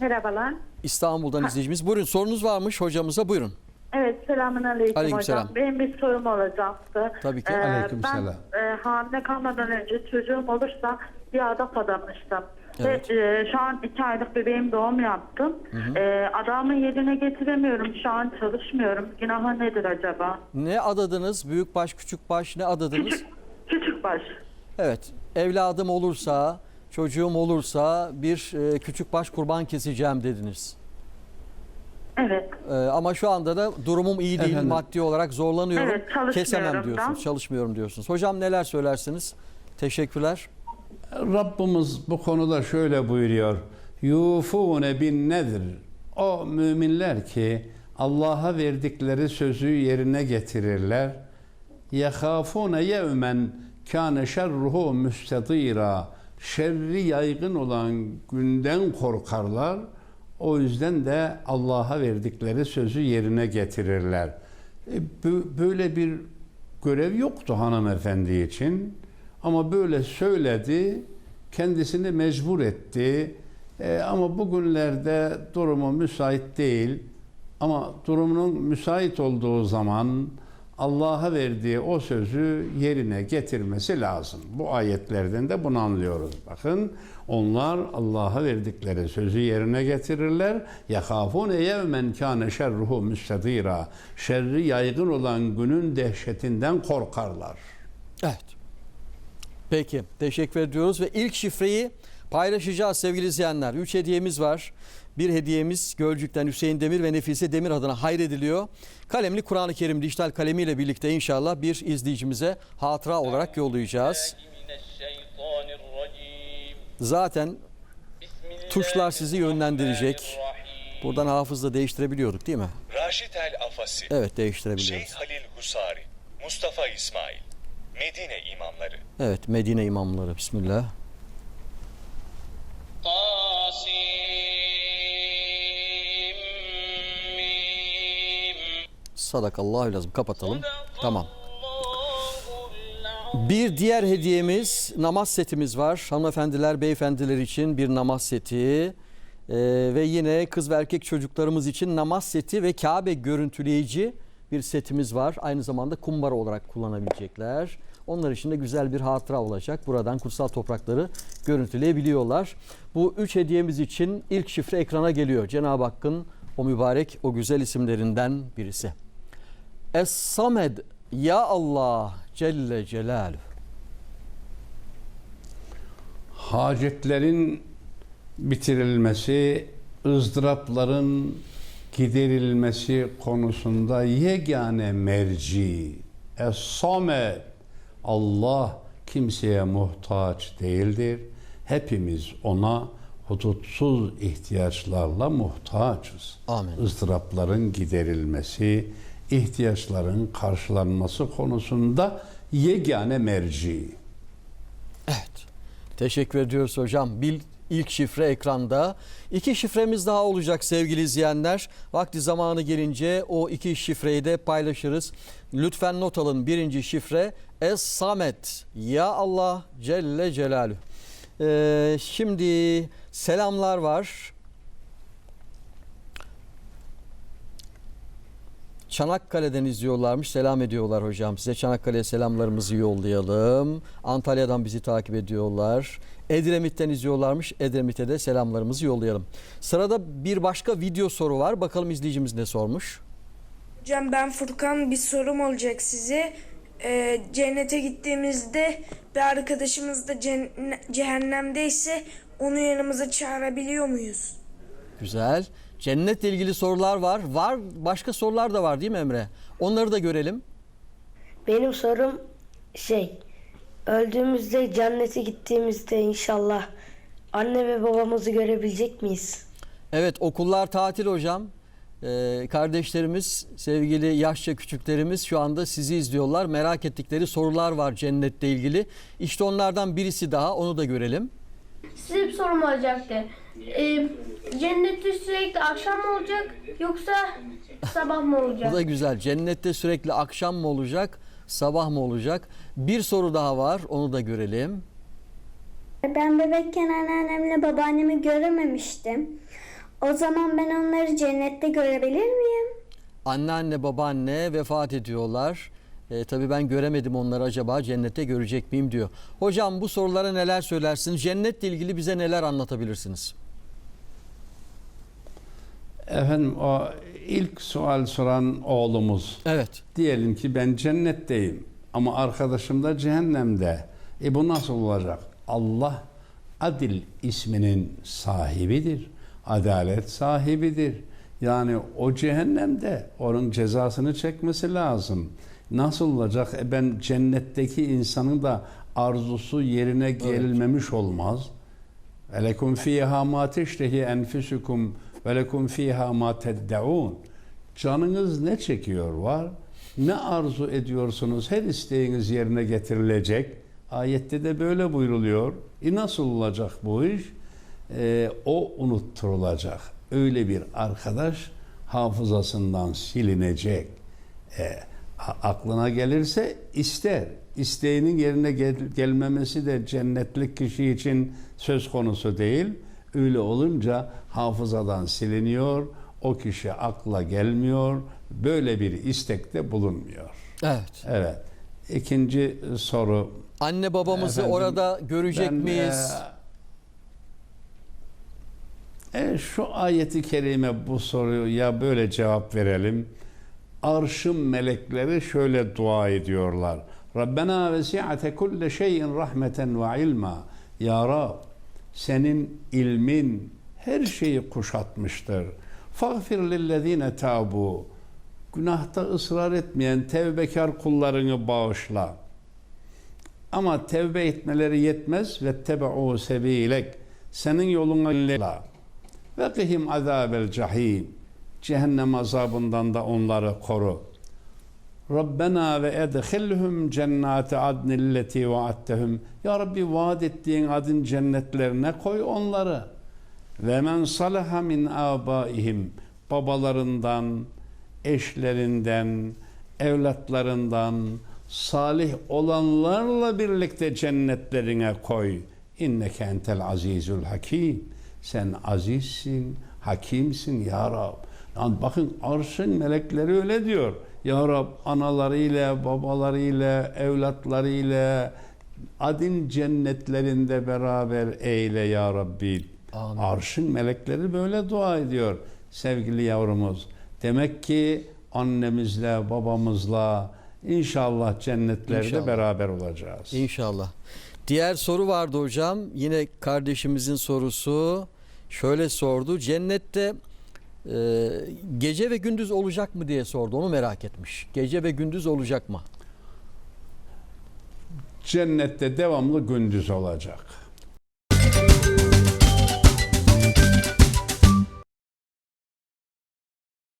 Merhabalar. İstanbul'dan izleyicimiz. Buyurun sorunuz varmış hocamıza buyurun. Evet, selamun aleyküm Aleykümselam. hocam. Benim bir sorum olacaktı. Tabii ki. Aleykümselam. Ben e, hamile kalmadan önce çocuğum olursa bir adak adamıştım. Evet. Ve e, şu an iki aylık bebeğim doğum yaptım. E, adamı yerine getiremiyorum. Şu an çalışmıyorum. Günahı nedir acaba? Ne adadınız? Büyükbaş, küçükbaş ne adadınız? Küçük, küçük baş. Evet. Evladım olursa, çocuğum olursa bir e, küçükbaş kurban keseceğim dediniz. Evet. E, ama şu anda da durumum iyi değil. Efendim? Maddi olarak zorlanıyorum. Evet, çalışmıyorum Kesemem da. diyorsunuz. Çalışmıyorum diyorsunuz. Hocam neler söylersiniz? Teşekkürler. Rabbimiz bu konuda şöyle buyuruyor. Yufune bin nedir? O müminler ki Allah'a verdikleri sözü yerine getirirler. Yehafune yevmen kâne şerruhu müstedîra. Şerri yaygın olan günden korkarlar. O yüzden de Allah'a verdikleri sözü yerine getirirler. E, bö- Böyle bir görev yoktu hanımefendi için. Ama böyle söyledi, kendisini mecbur etti. E, ama bugünlerde durumu müsait değil. Ama durumunun müsait olduğu zaman Allah'a verdiği o sözü yerine getirmesi lazım. Bu ayetlerden de bunu anlıyoruz. Bakın onlar Allah'a verdikleri sözü yerine getirirler. Yakafun yevmen kana şerruhu müstadira. Şerri yaygın olan günün dehşetinden korkarlar. Evet. Peki teşekkür ediyoruz ve ilk şifreyi paylaşacağız sevgili izleyenler. Üç hediyemiz var. Bir hediyemiz Gölcük'ten Hüseyin Demir ve Nefise Demir adına hayrediliyor. Kalemli Kur'an-ı Kerim dijital kalemiyle birlikte inşallah bir izleyicimize hatıra olarak yollayacağız. Zaten tuşlar sizi yönlendirecek. Buradan hafızla değiştirebiliyorduk değil mi? Raşit El Afasi, Evet Şeyh değiştirebiliyoruz. Halil Husari, Mustafa İsmail, Medine imamları. Evet Medine imamları Bismillah. Sadakallahu lazım. Kapatalım. Tamam. Bir diğer hediyemiz namaz setimiz var. Hanımefendiler, beyefendiler için bir namaz seti. Ee, ve yine kız ve erkek çocuklarımız için namaz seti ve Kabe görüntüleyici bir setimiz var. Aynı zamanda kumbara olarak kullanabilecekler. Onlar için de güzel bir hatıra olacak. Buradan kutsal toprakları görüntüleyebiliyorlar. Bu üç hediyemiz için ilk şifre ekrana geliyor. Cenab-ı Hakk'ın o mübarek, o güzel isimlerinden birisi. Es-Samed Ya Allah Celle Celaluhu. hacetlerin bitirilmesi, ızdırapların giderilmesi konusunda yegane merci, Es-Samed, Allah kimseye muhtaç değildir. Hepimiz ona hudutsuz ihtiyaçlarla muhtaçız. Amin. ızdırapların giderilmesi, ihtiyaçların karşılanması konusunda yegane merci. Evet. Teşekkür ediyoruz hocam. Bil ilk şifre ekranda. İki şifremiz daha olacak sevgili izleyenler. Vakti zamanı gelince o iki şifreyi de paylaşırız. Lütfen not alın. Birinci şifre Es Samet. Ya Allah Celle Celaluhu. Ee, şimdi selamlar var. Çanakkale'den izliyorlarmış. Selam ediyorlar hocam. Size Çanakkale'ye selamlarımızı yollayalım. Antalya'dan bizi takip ediyorlar. Edremit'ten izliyorlarmış. Edremit'e de selamlarımızı yollayalım. Sırada bir başka video soru var. Bakalım izleyicimiz ne sormuş? Hocam ben Furkan bir sorum olacak size. Ee, cennete gittiğimizde bir arkadaşımız da cenne- cehennemdeyse onu yanımıza çağırabiliyor muyuz? Güzel. Cennetle ilgili sorular var. Var başka sorular da var değil mi Emre? Onları da görelim. Benim sorum şey, öldüğümüzde cennete gittiğimizde inşallah anne ve babamızı görebilecek miyiz? Evet okullar tatil hocam. Ee, kardeşlerimiz, sevgili yaşça küçüklerimiz şu anda sizi izliyorlar. Merak ettikleri sorular var cennetle ilgili. İşte onlardan birisi daha onu da görelim. Size bir sorum olacaktı. Ee, cennette sürekli akşam mı olacak yoksa sabah mı Bu olacak? da güzel. Cennette sürekli akşam mı olacak, sabah mı olacak? Bir soru daha var onu da görelim. Ben bebekken anneannemle babaannemi görememiştim. O zaman ben onları cennette görebilir miyim? Anneanne babaanne vefat ediyorlar. E, tabii ben göremedim onları acaba cennette görecek miyim diyor. Hocam bu sorulara neler söylersiniz? Cennetle ilgili bize neler anlatabilirsiniz? Efendim o ilk sual soran oğlumuz. Evet. Diyelim ki ben cennetteyim ama arkadaşım da cehennemde. E bu nasıl olacak? Allah Adil isminin sahibidir. Adalet sahibidir. Yani o cehennemde onun cezasını çekmesi lazım. Nasıl olacak? E ben cennetteki insanın da arzusu yerine gelmemiş olmaz. Velekum fiha ma teştehi enfusukum ve lekum fiha ma teddaun. Canınız ne çekiyor var? Ne arzu ediyorsunuz? Her isteğiniz yerine getirilecek. Ayette de böyle buyruluyor. E nasıl olacak bu iş? Ee, o unutturulacak. Öyle bir arkadaş hafızasından silinecek. E, aklına gelirse ister. İsteğinin yerine gel- gelmemesi de cennetlik kişi için söz konusu değil. Öyle olunca hafızadan siliniyor. O kişi akla gelmiyor. Böyle bir istekte bulunmuyor. Evet. Evet. İkinci soru. Anne babamızı Efendim, orada görecek ben, miyiz? e, e, şu ayeti kerime bu soruya böyle cevap verelim. Arşın melekleri şöyle dua ediyorlar. Rabbena vesi'ate kulle şeyin rahmeten ve ilma. Ya Rab senin ilmin her şeyi kuşatmıştır. Fagfir lillezine tabu. Günahta ısrar etmeyen tevbekar kullarını bağışla. Ama tevbe etmeleri yetmez ve tebe'u sebilek. Senin yoluna la. Ve kihim azabel cahim. Cehennem azabından da onları koru. Rabbena ve edhilhum cennate adnilleti vaattehum. Ya Rabbi vaat ettiğin adın cennetlerine koy onları. Ve men salaha min abaihim. Babalarından, eşlerinden, evlatlarından, salih olanlarla birlikte cennetlerine koy. İnneke entel azizül hakim. Sen azizsin, hakimsin ya Rab. Yani bakın arşın melekleri öyle diyor. Ya Rab analarıyla, babalarıyla, evlatlarıyla adin cennetlerinde beraber eyle ya Rabbi. Amin. Arşın melekleri böyle dua ediyor sevgili yavrumuz. Demek ki annemizle, babamızla inşallah cennetlerde İnşallah. beraber olacağız. İnşallah. Diğer soru vardı hocam. Yine kardeşimizin sorusu şöyle sordu. Cennette e, gece ve gündüz olacak mı diye sordu. Onu merak etmiş. Gece ve gündüz olacak mı? Cennette devamlı gündüz olacak.